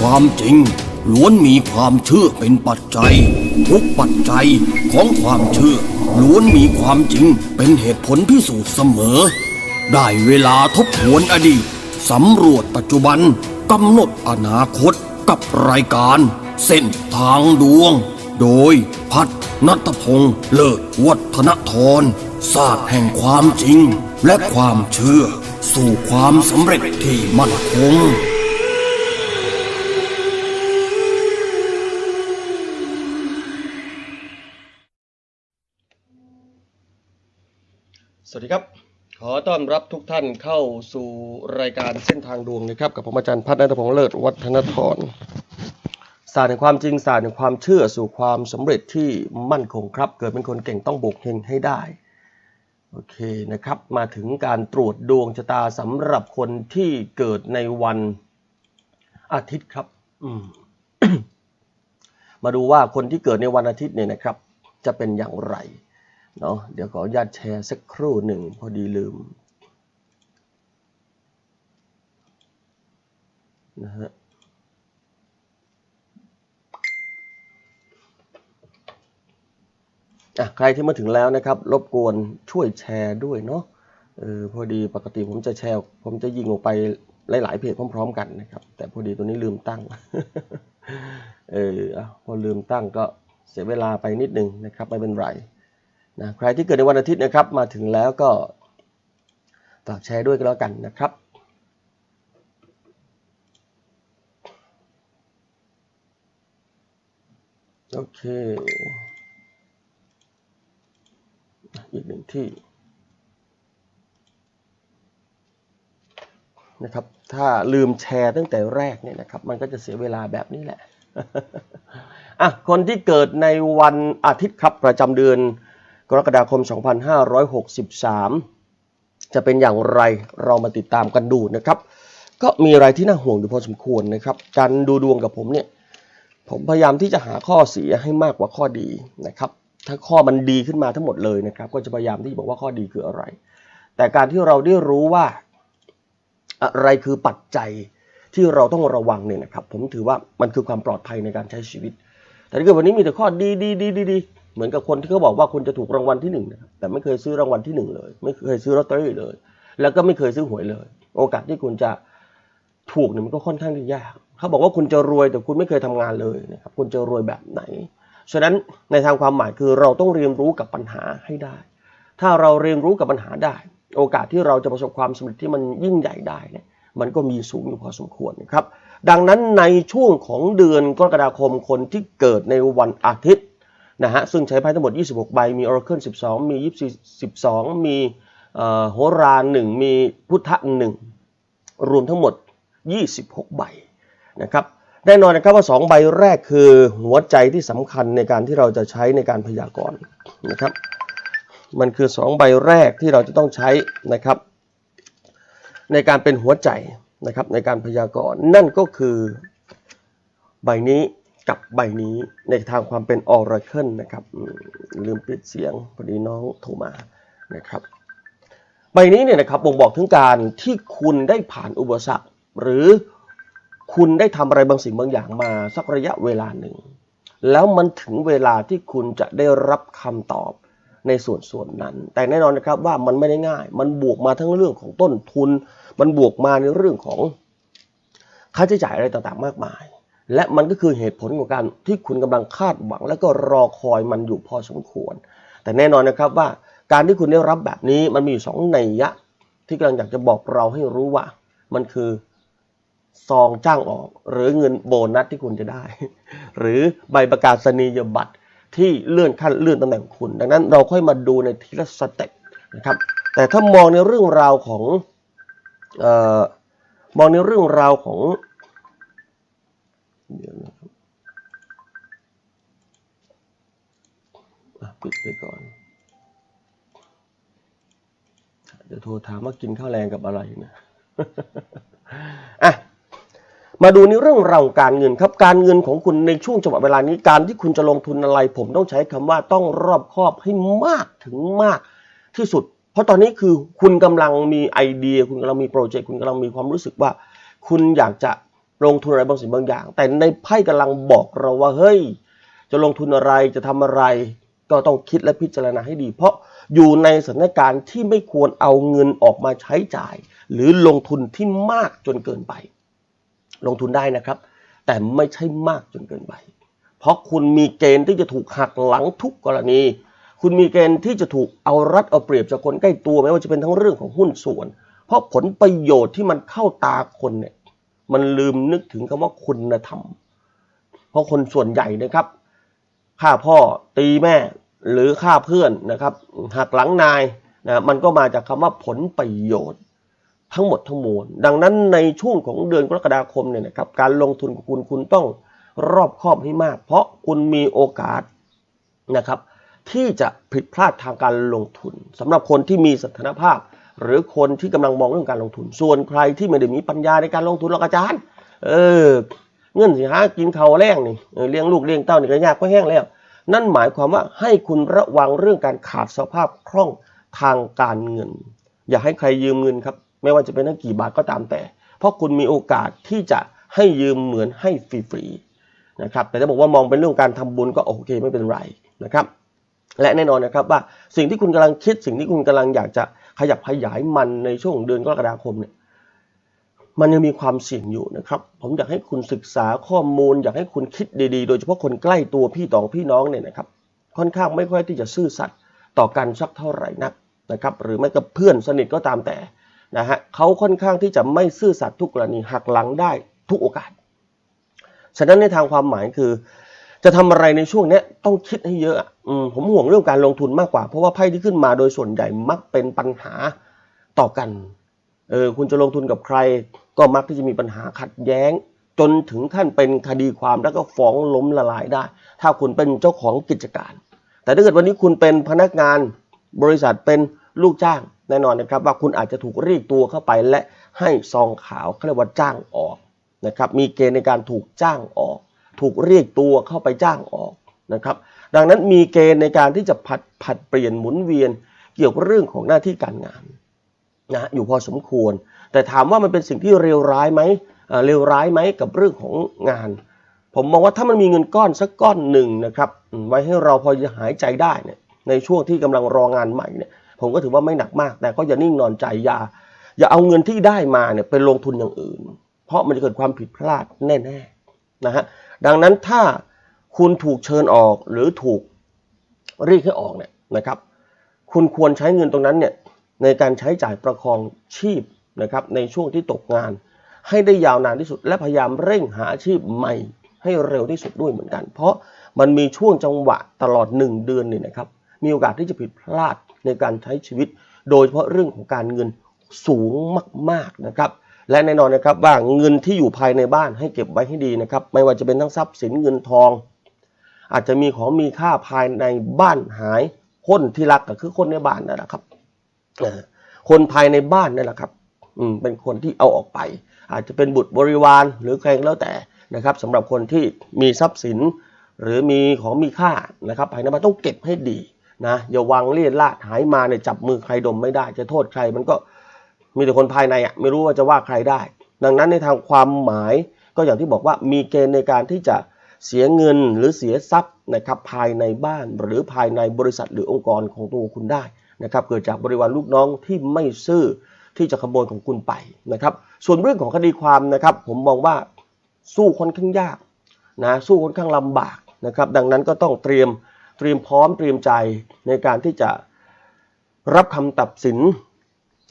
ความจริงล้วนมีความเชื่อเป็นปัจจัย ทุกปัจจัยของความเชื่อล้วนมีความจริงเป็นเหตุผลพิสูจน์เสมอ ได้เวลาทบทวนอดีตสำรวจปัจจุบันกำหนดอนาคตกับรายการ เส้นทางดวง โดยพัฒนัตพงษ์เลิศวัฒนทรศาสตร์แห่งความจริงและความเชื่อ สู่ความสำเร็จที่มั่นคง ดีครับ ขอต้อนรับทุกท่านเข้าสู่รายการเส้นทางดวงนะครับ กับผมอาจารย์พัฒนัทพงษ์เลิศวัฒนทรศาสตร์แห่งความจริงศาสตร์แห่งความเชื่อสู่ความสำเร็จที่มั่นคงครับ เกิดเป็นคนเก่งต้องบุกเฮงให้ได้โอเคนะครับ มาถึงการตรวจดวงชะตาสำหรับคนที่เกิดในวันอาทิตย์ครับอืมมาดูว่าคนที่เกิดในวันอาทิตย์เนี่ยนะครับ จะเป็นอย่างไร เนาะเดี๋ยวขออนุญาตแชร์สักครู่หนึ่งพอดีลืมนะฮะอะใครที่มาถึงแล้วนะครับ รบกวนช่วยแชร์ด้วยเนาะเออพอดีปกติผมจะแชร์ ผมจะยิงออกไปหลาย ๆ เพจพร้อม ๆ กันนะครับ แต่พอดีตัวนี้ลืมตั้ง เออพอลืมตั้งก็เสียเวลาไปนิดนึงนะครับ ไม่เป็นไร นะใครที่เกิดในวันอาทิตย์นะครับมาถึงแล้วก็ฝากแชร์ด้วยก็แล้วกันนะครับโอเคอีกหนึ่งที่นะครับถ้าลืมแชร์ตั้งแต่แรกเนี่ยนะครับมันก็จะเสียเวลาแบบนี้แหละอะคนที่เกิดในวันอาทิตย์ครับประจำเดือน กรกฎาคม 2563 จะเป็นอย่างไรเรามาติดตามกันดูนะครับ ก็มีอะไรที่น่าห่วงอยู่พอสมควรนะครับ การดูดวงกับผมเนี่ย ผมพยายามที่จะหาข้อเสียให้มากกว่าข้อดีนะครับ ถ้าข้อมันดีขึ้นมาทั้งหมดเลยนะครับ ก็จะพยายามที่จะบอกว่าข้อดีคืออะไร แต่การที่เราได้รู้ว่าอะไรคือปัจจัยที่เราต้องระวังเนี่ยนะครับ ผมถือว่ามันคือความปลอดภัยในการใช้ชีวิต แต่ถ้าเกิดวันนี้มีแต่ข้อดีดีดีดีดีเห มือนกับคนที่เขาบอกว่าคุณจะถูกรางวัลที่หนึ่งนะครับแต่ไม่เคยซื้อรางวัลที่หนึ่งเลย ไม่เคยซื้อลอตเตอรี่เลย แล้วก็ไม่เคยซื้อหวยเลย โอกาสที่คุณจะถูกเนี่ยมันก็ค่อนข้างที่ยากเขาบอกว่าคุณจะรวยแต่คุณไม่เคยทำงานเลยนะครับคุณจะรวยแบบไหน ฉะนั้นในทางความหมายคือเราต้องเรียนรู้กับปัญหาให้ได้ ถ้าเราเรียนรู้กับปัญหาได้ โอกาสที่เราจะประสบความสำเร็จที่มันยิ่งใหญ่ได้เนี่ยมันก็มีสูงอยู่พอสมควรนะครับดังนั้นในช่วงของเดือนกรกฎาคมคนที่เกิดในวันอาทิตย์ นะฮะซึ่งใช้ไพ่ทั้งหมด 26 ใบ มี Oracle 12 มี 24 12 มีโหราหนึ่งมีพุทธหนึ่งรวมทั้งหมด 26 ใบนะครับแน่นอนนะครับว่า 2 ใบแรกคือหัวใจที่สำคัญในการที่เราจะใช้ในการพยากรณ์นะครับมันคือ 2 ใบแรกที่เราจะต้องใช้นะครับ ในการเป็นหัวใจนะครับในการพยากรณ์นั่นก็คือใบนี้ กับใบนี้ในทางความเป็นออร์เคิลนะครับลืมปิดเสียงพอดีน้องโทรมานะครับใบนี้เนี่ยนะครับบ่งบอกถึงการที่คุณได้ผ่านอุปสรรค หรือคุณได้ทำอะไรบางสิ่งบางอย่างมาสักระยะเวลาหนึ่ง แล้วมันถึงเวลาที่คุณจะได้รับคำตอบในส่วนส่วนนั้น แต่แน่นอนนะครับว่ามันไม่ได้ง่าย มันบวกมาทั้งเรื่องของต้นทุน มันบวกมาในเรื่องของค่าใช้จ่ายอะไรต่างๆ มากมาย และมันก็คือเหตุผลของการที่คุณกำลังคาดหวัง และก็รอคอยมันอยู่พอสมควร แต่แน่นอนนะครับว่าการที่คุณได้รับแบบนี้มันมีอยู่สองนัยยะ ที่กำลังอยากจะบอกเราให้รู้ว่า มันคือซองจ้างออก หรือเงินโบนัสที่คุณจะได้ หรือใบประกาศนียบัตรที่เลื่อนขั้นเลื่อนตำแหน่งคุณ ดังนั้นเราค่อยมาดูในทีละสเต็ปนะครับ แต่ถ้ามองในเรื่องราวของออมองในเรื่องราวของ เดี๋ยวนะครับอะปิดไปก่อน เดี๋ยวโทรถามว่ากินข้าวแรงกับอะไรนะอะมาดูในเรื่องราวการเงินครับ การเงินของคุณในช่วงจังหวะเวลานี้การที่คุณจะลงทุนอะไร ผมต้องใช้คำว่าต้องรอบคอบให้มากถึงมากที่สุด เพราะตอนนี้คือคุณกำลังมีไอเดีย คุณกำลังมีโปรเจกต์คุณกำลังมีความรู้สึกว่า คุณอยากจะ ลงทุนอะไรบางสิ่งบางอย่าง แต่ในไพ่กำลังบอกเราว่าเฮ้ย จะลงทุนอะไรจะทำอะไร ก็ต้องคิดและพิจารณาให้ดี เพราะอยู่ในสถานการณ์ที่ไม่ควรเอาเงินออกมาใช้จ่าย หรือลงทุนที่มากจนเกินไป ลงทุนได้นะครับ แต่ไม่ใช่มากจนเกินไป เพราะคุณมีเกณฑ์ที่จะถูกหักหลังทุกกรณี คุณมีเกณฑ์ที่จะถูกเอารัดเอาเปรียบจากคนใกล้ตัวไม่ว่าจะเป็นทั้งเรื่องของหุ้นส่วน เพราะผลประโยชน์ที่มันเข้าตาคนเนี่ย มันลืมนึกถึงคำว่าคุณธรรม เพราะคนส่วนใหญ่นะครับฆ่าพ่อตีแม่หรือฆ่าเพื่อนนะครับหักหลังนายนะมันก็มาจากคำว่าผลประโยชน์ ทั้งหมดทั้งมวลดังนั้นในช่วงของเดือนกรกฎาคมเนี่ยนะครับการลงทุนของคุณคุณต้องรอบคอบให้มาก เพราะคุณมีโอกาสนะครับ ที่จะผิดพลาดทางการลงทุนสำหรับคนที่มีสถานภาพ หรือคนที่กำลังมองเรื่องการลงทุน ส่วนใครที่ไม่ได้มีปัญญาในการลงทุนหรอกอาจารย์ เออ เงื่อนสิหากินเขาแรงนี่เลี้ยงลูกเลี้ยงเต้านี่ก็ยากก็แห้งแล้ว นั่นหมายความว่าให้คุณระวังเรื่องการขาดสภาพคล่องทางการเงิน อย่าให้ใครยืมเงินครับ ไม่ว่าจะเป็นตั้งกี่บาทก็ตามแต่ เพราะคุณมีโอกาสที่จะให้ยืมเหมือนให้ฟรีๆนะครับ แต่ถ้าบอกว่ามองเป็นเรื่องการทำบุญก็โอเคไม่เป็นไรนะครับ และแน่นอนนะครับว่าสิ่งที่คุณกำลังคิดสิ่งที่คุณกำลังอยากจะขยับขยายมันในช่วงเดือนกรกฎาคมเนี่ยมันยังมีความเสี่ยงอยู่นะครับ ผมอยากให้คุณศึกษาข้อมูล อยากให้คุณคิดดีๆ โดยเฉพาะคนใกล้ตัวพี่ตองพี่น้องเนี่ยนะครับ ค่อนข้างไม่ค่อยที่จะซื่อสัตย์ต่อกันสักเท่าไหร่นักนะครับ หรือไม่กับเพื่อนสนิทก็ตามแต่นะฮะเขาค่อนข้างที่จะไม่ซื่อสัตย์ทุกกรณีหักหลังได้ทุกโอกาส ฉะนั้นในทางความหมายคือ จะทำอะไรในช่วงนี้ต้องคิดให้เยอะอะอืมผมห่วงเรื่องการลงทุนมากกว่า เพราะว่าไพ่ที่ขึ้นมาโดยส่วนใหญ่มักเป็นปัญหาต่อกันเออคุณจะลงทุนกับใคร ก็มักที่จะมีปัญหาขัดแย้ง จนถึงขั้นเป็นคดีความแล้วก็ฟ้องล้มละลายได้ ถ้าคุณเป็นเจ้าของกิจการ แต่ถ้าเกิดวันนี้คุณเป็นพนักงานบริษัทเป็นลูกจ้างแน่นอนนะครับว่าคุณอาจจะถูกเรียกตัวเข้าไปและให้ซองขาวเขาเรียกว่าจ้างออกนะครับมีเกณฑ์ในการถูกจ้างออก ถูกเรียกตัวเข้าไปจ้างออกนะครับ ดังนั้นมีเกณฑ์ในการที่จะผัดผัดเปลี่ยนหมุนเวียนเกี่ยวกับเรื่องของหน้าที่การงานนะอยู่พอสมควร แต่ถามว่ามันเป็นสิ่งที่เลวร้ายไหมเอ่อเลวร้ายไหมกับเรื่องของงาน ผมมองว่าถ้ามันมีเงินก้อนสักก้อนหนึ่งนะครับไว้ให้เราพอจะหายใจได้เนี่ยในช่วงที่กำลังรองานใหม่เนี่ยผมก็ถือว่าไม่หนักมาก แต่ก็อย่านิ่งนอนใจอย่าอย่าเอาเงินที่ได้มาเนี่ยไปลงทุนอย่างอื่น เพราะมันจะเกิดความผิดพลาดแน่ๆนะฮะ ดังนั้นถ้าคุณถูกเชิญออกหรือถูกเรียกให้ออกเนี่ยนะครับ คุณควรใช้เงินตรงนั้นเนี่ยในการใช้จ่ายประคองชีพนะครับในช่วงที่ตกงาน ให้ได้ยาวนานที่สุด และพยายามเร่งหาอาชีพใหม่ให้เร็วที่สุดด้วยเหมือนกัน เพราะมันมีช่วงจังหวะตลอด 1 เดือนนี่นะครับ มีโอกาสที่จะผิดพลาดในการใช้ชีวิต โดยเฉพาะเรื่องของการเงินสูงมาก ๆนะครับ และแน่นอนนะครับว่าเงินที่อยู่ภายในบ้านให้เก็บไว้ให้ดีนะครับ ไม่ว่าจะเป็นทั้งทรัพย์สินเงินทอง อาจจะมีของมีค่าภายในบ้านหายคนที่รักก็คือคนในบ้านนั่นแหละครับคนภายในบ้านนั่นแหละครับอืมเป็นคนที่เอาออกไป อาจจะเป็นบุตรบริวารหรือใครก็แล้วแต่นะครับสำหรับคนที่มีทรัพย์สิน หรือมีของมีค่านะครับ ภายในบ้านต้องเก็บให้ดีนะอย่าวางเลี่ยราดหายมาเนี่ยจับมือใครดมไม่ได้ จะโทษใครมันก็ มีแต่คนภายในอะไม่รู้ว่าจะว่าใครได้ ดังนั้นในทางความหมายก็อย่างที่บอกว่ามีเกณฑ์ในการที่จะเสียเงินหรือเสียทรัพย์นะครับภายในบ้านหรือภายในบริษัทหรือองค์กรของตัวคุณได้นะครับเกิดจากบริวารลูกน้องที่ไม่ซื่อที่จะขโมยของคุณไปนะครับ ส่วนเรื่องของคดีความนะครับ ผมมองว่าสู้ค่อนข้างยากนะสู้ค่อนข้างลำบากนะครับ ดังนั้นก็ต้องเตรียมเตรียมพร้อมเตรียมใจในการที่จะรับคำตัดสิน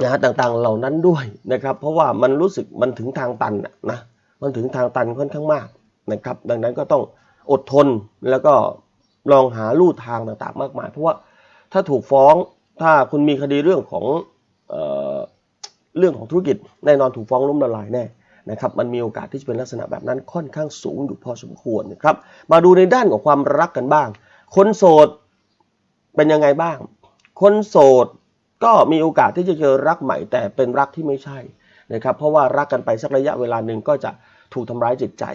นะฮะต่างๆเหล่านั้นด้วยนะครับ เพราะว่ามันรู้สึกมันถึงทางตันนะนะมันถึงทางตันค่อนข้างมากนะครับ ดังนั้นก็ต้องอดทนแล้วก็ลองหาลู่ทางต่างๆ มากมาย เพราะว่าถ้าถูกฟ้องถ้าคุณมีคดีเรื่องของเอ่อเรื่องของธุรกิจแน่นอนถูกฟ้องล้มละลายแน่นะครับมันมีโอกาสที่จะเป็นลักษณะแบบนั้นค่อนข้างสูงอยู่พอสมควรนะครับ มาดูในด้านของความรักกันบ้าง คนโสดเป็นยังไงบ้าง คนโสด ก็มีโอกาสที่จะเจอรักใหม่แต่เป็นรักที่ไม่ใช่นะครับเพราะว่ารักกันไปสักระยะเวลาหนึ่งก็จะถูกทำร้ายจิตใจ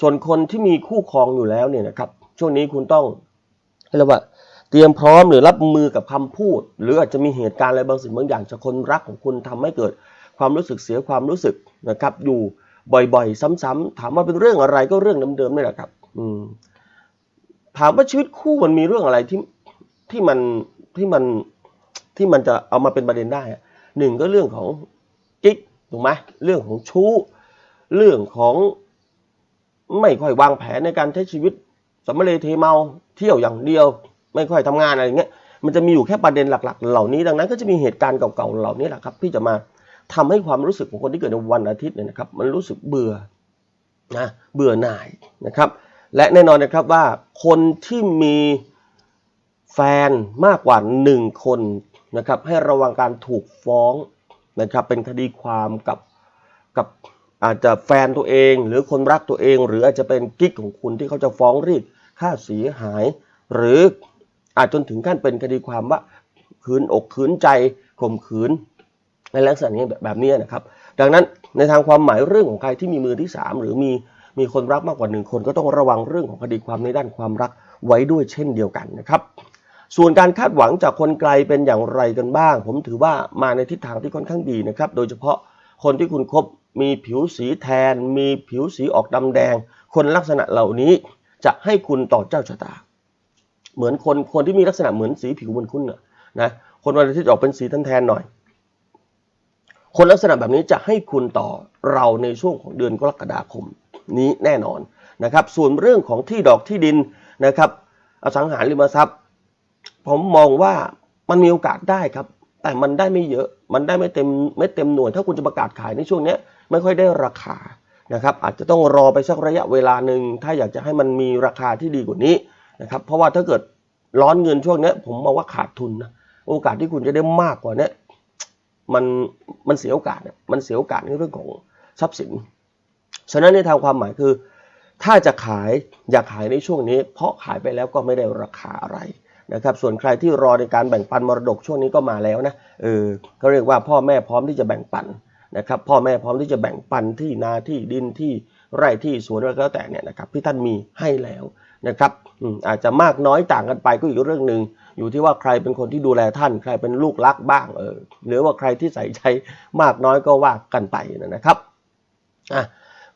ส่วนคนที่มีคู่ครองอยู่แล้วเนี่ยนะครับช่วงนี้คุณต้องเรียกว่าเตรียมพร้อมหรือรับมือกับคำพูด หรืออาจจะมีเหตุการณ์อะไรบางสิ่งบางอย่างจากคนรักของคุณทำให้เกิดความรู้สึกเสียความรู้สึกนะครับอยู่บ่อยๆ ซ้ำๆถามว่าเป็นเรื่องอะไรก็เรื่องเดิมๆนี่แหละครับอืมถามว่าชีวิตคู่มันมีเรื่องอะไรที่ที่มันที่มัน ที่มันจะเอามาเป็นประเด็นได้หนึ่งก็เรื่องของกิ๊กถูกไหมเรื่องของชู้ เรื่องของไม่ค่อยวางแผนในการใช้ชีวิตสำเร็จเทเมาเที่ยวอย่างเดียว ไม่ค่อยทำงานอะไรเงี้ยมันจะมีอยู่แค่ประเด็นหลัก ๆ เหล่านี้ดังนั้น ก็จะมีเหตุการณ์เก่าๆเหล่านี้แหละครับ ที่จะมาทำให้ความรู้สึกของคนที่เกิดในวันอาทิตย์เนี่ยนะครับ มันรู้สึกเบื่อนะเบื่อหน่ายนะครับ และแน่นอนนะครับว่าคนที่มีแฟนมากกว่าหนึ่งคน นะครับให้ระวังการถูกฟ้องนะครับเป็นคดีความกับกับอาจจะแฟนตัวเอง หรือคนรักตัวเอง หรืออาจจะเป็นกิ๊กของคุณที่เขาจะฟ้องรียกค่าเสียหาย หรืออาจจนถึงขั้นเป็นคดีความว่าขืนอกขืนใจข่มขืนในลักษณะนี้แบบแบบนี้นะครับ ดังนั้นในทางความหมายเรื่องของใครที่มีมือที่สามหรือมีมีคนรักมากกว่าหนึ่งคนก็ต้องระวังเรื่องของคดีความในด้านความรักไว้ด้วยเช่นเดียวกันนะครับ ส่วนการคาดหวังจากคนไกลเป็นอย่างไรกันบ้าง ผมถือว่ามาในทิศทางที่ค่อนข้างดีนะครับ โดยเฉพาะคนที่คุณคบมีผิวสีแทน มีผิวสีออกดำแดง คนลักษณะเหล่านี้จะให้คุณต่อเจ้าชะตา เหมือนคนคนที่มีลักษณะเหมือนสีผิวเหมือนคุณน่ะนะคนวันอาทิตย์ออกเป็นสีแทนๆหน่อย คนลักษณะแบบนี้จะให้คุณต่อเราในช่วงของเดือนกรกฎาคมนี้แน่นอนนะครับ ส่วนเรื่องของที่ดอกที่ดินนะครับอสังหาริมทรัพย์ ผมมองว่ามันมีโอกาสได้ครับ แต่มันได้ไม่เยอะ มันได้ไม่เต็มไม่เต็มหน่วย ถ้าคุณจะประกาศขายในช่วงนี้ไม่ค่อยได้ราคานะครับ อาจจะต้องรอไปสักระยะเวลาหนึ่งถ้าอยากจะให้มันมีราคาที่ดีกว่านี้นะครับ เพราะว่าถ้าเกิดร้อนเงินช่วงนี้ผมมองว่าขาดทุนนะโอกาสที่คุณจะได้มากกว่านี้มันมันเสียโอกาสเนี่ยมันเสียโอกาสในเรื่องของทรัพย์สิน ฉะนั้นในทางความหมายคือ ถ้าจะขายอย่าขายในช่วงนี้ เพราะขายไปแล้วก็ไม่ได้ราคาอะไร นะครับส่วนใครที่รอในการแบ่งปันมรดกช่วงนี้ก็มาแล้วนะเออก็เรียกว่าพ่อแม่พร้อมที่จะแบ่งปันนะครับพ่อแม่พร้อมที่จะแบ่งปันที่นาที่ดินที่ไร่ที่สวนอะไรก็แล้วแต่เนี่ยนะครับที่ท่านมีให้แล้วนะครับอืมอาจจะมากน้อยต่างกันไปก็อีกเรื่องหนึ่งอยู่ที่ว่าใครเป็นคนที่ดูแลท่าน ใครเป็นลูกรักบ้างเออหรือว่าใครที่ใส่ใจมากน้อยก็ว่ากันไปนะครับอะ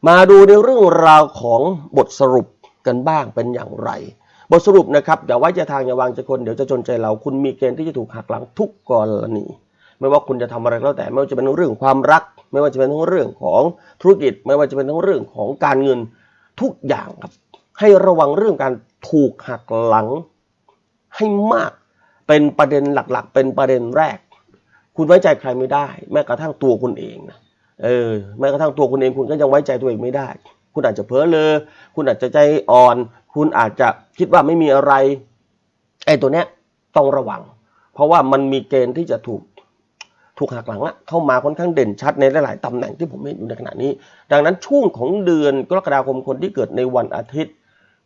มาดูในเรื่องราวของบทสรุปกันบ้างเป็นอย่างไร บทสรุปนะครับอย่าไว้ใจทางอย่าวางใจคนเดี๋ยวจะจนใจเราคุณมีเกณฑ์ที่จะถูกหักหลังทุกกรณีไม่ว่าคุณจะทำอะไรก็แล้วแต่ไม่ว่าจะเป็นเรื่องความรัก ไม่ว่าจะเป็นทั้งเรื่องของธุรกิจ ไม่ว่าจะเป็นทั้งเรื่องของการเงินทุกอย่างครับ ให้ระวังเรื่องการถูกหักหลังให้มากเป็นประเด็นหลักๆ เป็นประเด็นแรก คุณไว้ใจใครไม่ได้ แม้กระทั่งตัวคุณเองนะเออแม้กระทั่งตัวคุณเองคุณก็ยังไว้ใจตัวเองไม่ได้ คุณอาจจะเพ้อเลอคุณอาจจะใจอ่อน คุณอาจจะคิดว่าไม่มีอะไรไอ้ตัวเนี้ยต้องระวัง เพราะว่ามันมีเกณฑ์ที่จะถูกถูกหักหลังอะเข้ามาค่อนข้างเด่นชัดในหลาย ๆ ตำแหน่งที่ผมเห็นอยู่ในขณะนี้ ดังนั้นช่วงของเดือนกรกฎาคมคนที่เกิดในวันอาทิตย์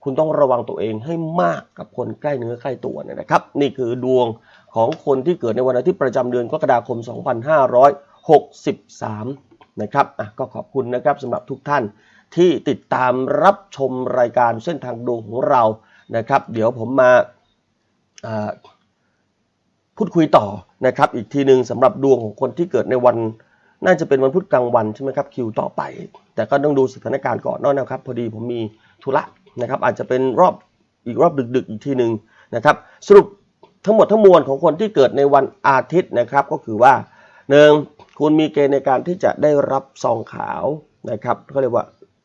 คุณต้องระวังตัวเองให้มากกับคนใกล้เนื้อใกล้ตัวเนยนะครับ นี่คือดวงของคนที่เกิดในวันอาทิตย์ประจำเดือนกรกฎาคม 2563 นะครับอะก็ขอบคุณนะครับสำหรับทุกท่าน ที่ติดตามรับชมรายการเส้นทางดวงของเรานะครับ เดี๋ยวผมมาพูดคุยต่อนะครับ อีกทีหนึ่งสำหรับดวงของคนที่เกิดในวันน่าจะเป็นวันพุธกลางวันใช่ไหมครับคิวต่อไป แต่ก็ต้องดูสถานการณ์ก่อนนอนะครับ พอดีผมมีธุระนะครับ อาจจะเป็นรอบอีกรอบดึก ๆ อีกทีหนึ่งนะครับ สรุปทั้งหมดทั้งมวลของคนที่เกิดในวันอาทิตย์นะครับ ก็คือว่าหนึ่งคุณมีเกณฑ์ในการที่จะได้รับซองขาวนะครับเขาเรียกว่า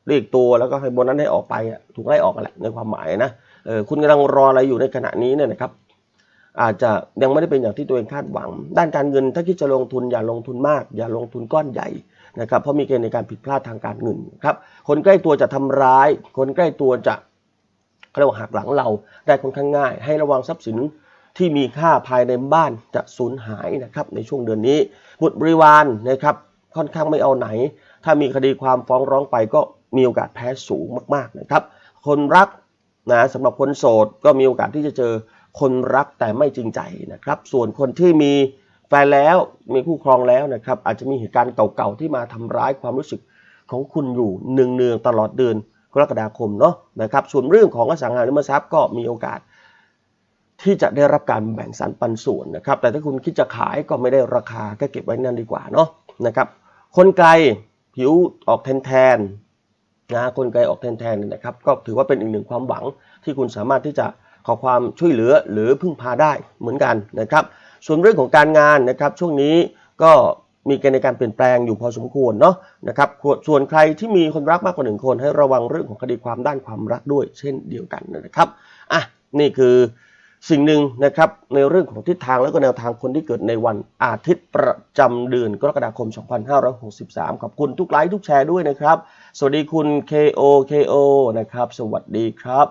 เรียกตัวแล้วก็ให้โบนนั้นให้ออกไปถูกไล่ออกกันแหละในความหมายนะเออคุณกำลังรออะไรอยู่ในขณะนี้เนี่ยนะครับ อาจจะยังไม่ได้เป็นอย่างที่ตัวเองคาดหวัง ด้านการเงินถ้าคิดจะลงทุนอย่าลงทุนมาก อย่าลงทุนก้อนใหญ่นะครับเพราะมีเกณฑ์ในการผิดพลาดทางการเงินครับคนใกล้ตัวจะทำร้าย คนใกล้ตัวจะเขาเรียกว่าหักหลังเราได้ค่อนข้างง่าย ให้ระวังทรัพย์สินที่มีค่าภายในบ้านจะสูญหายนะครับในช่วงเดือนนี้บุตรบริวารนะครับค่อนข้างไม่เอาไหน ถ้ามีคดีความฟ้องร้องไปก็ มีโอกาสแพ้สูงมากๆนะครับ คนรักนะสำหรับคนโสดก็มีโอกาสที่จะเจอคนรักแต่ไม่จริงใจนะครับ ส่วนคนที่มีแฟนแล้วมีคู่ครองแล้วนะครับ อาจจะมีเหตุการณ์เก่าๆที่มาทำร้ายความรู้สึกของคุณอยู่เนืองๆตลอดเดือนกรกฎาคมเนาะนะครับ ส่วนเรื่องของอสังหาริมทรัพย์ก็มีโอกาส ที่จะได้รับการแบ่งสรรปันส่วนนะครับ แต่ถ้าคุณคิดจะขายก็ไม่ได้ราคาก็เก็บไว้นั่นดีกว่าเนาะนะครับ คนไกลผิวออกแทนๆ นะกลไกออกแทนๆเนี่ยนะครับ ก็ถือว่าเป็นอีกหนึ่งความหวังที่คุณสามารถที่จะขอความช่วยเหลือหรือพึ่งพาได้เหมือนกันนะครับ ส่วนเรื่องของการงานนะครับช่วงนี้ก็มีเกณฑ์ในการเปลี่ยนแปลงอยู่พอสมควรเนาะนะครับส่วนใครที่มีคนรักมากกว่าหนึ่งคนให้ระวังเรื่องของคดีความด้านความรักด้วย เช่นเดียวกันนะครับอะนี่คือ สิ่งหนึ่งนะครับในเรื่องของทิศทางและก็แนวทางคนที่เกิดในวันอาทิตย์ประจำเดือนกรกฎาคม 2563 ขอบคุณทุกไลค์ทุกแชร์ด้วยนะครับ สวัสดีคุณ KO KO นะครับ สวัสดีครับ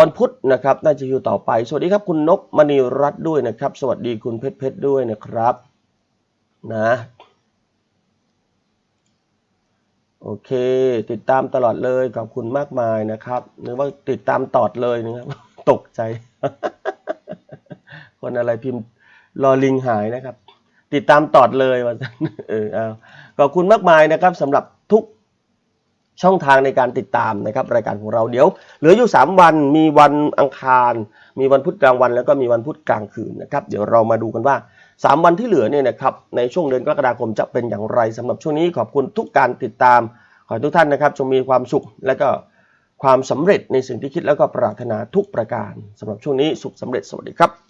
วันพุธนะครับน่าจะอยู่ต่อไป สวัสดีครับคุณนกมณีรัตน์ด้วยนะครับ สวัสดีคุณเพชรเพชรด้วยนะครับนะโอเค ติดตามตลอดเลยขอบคุณมากมายนะครับนึกว่าติดตามตอดเลยนะครับ ตกใจ คนอะไรพิมพ์รอลิงหายนะครับ ติดตามตอดเลยว่าเออเอาขอบคุณมากมายนะครับสำหรับทุกช่องทางในการติดตามนะครับ รายการของเราเดี๋ยว เหลืออยู่ 3 วันมีวันอังคาร มีวันพุธกลางวัน แล้วก็มีวันพุธกลางคืนนะครับ เดี๋ยวเรามาดูกันว่า 3 วันที่เหลือเนี่ยนะครับในช่วงเดือนกรกฎาคมจะเป็นอย่างไรสำหรับช่วงนี้ขอบคุณทุกการติดตาม ขอให้ทุกท่านนะครับจงมีความสุขและก็ ความสำเร็จในสิ่งที่คิดแล้วก็ปรารถนาทุกประการสำหรับช่วงนี้สุขสำเร็จสวัสดีครับ